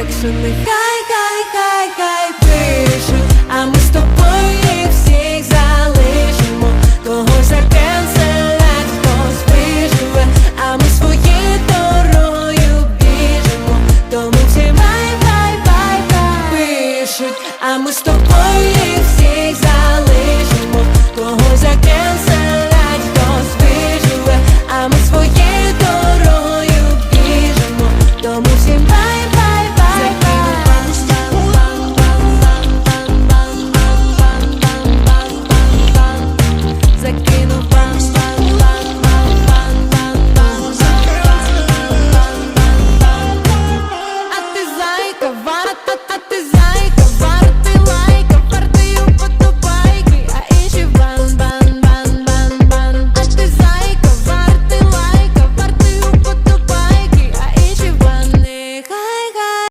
так що нехай, хай, хай, хай пишуть, а ми з тобою їх всіх залишимо, Того закенселять, хтось а ми своєю дорогою біжимо, тому всі бай, бай, пишуть, а ми з тобою їх всіх залишимо, кого закенселять, хто збіжує, а ми своєю дорогою біжимо, тому всі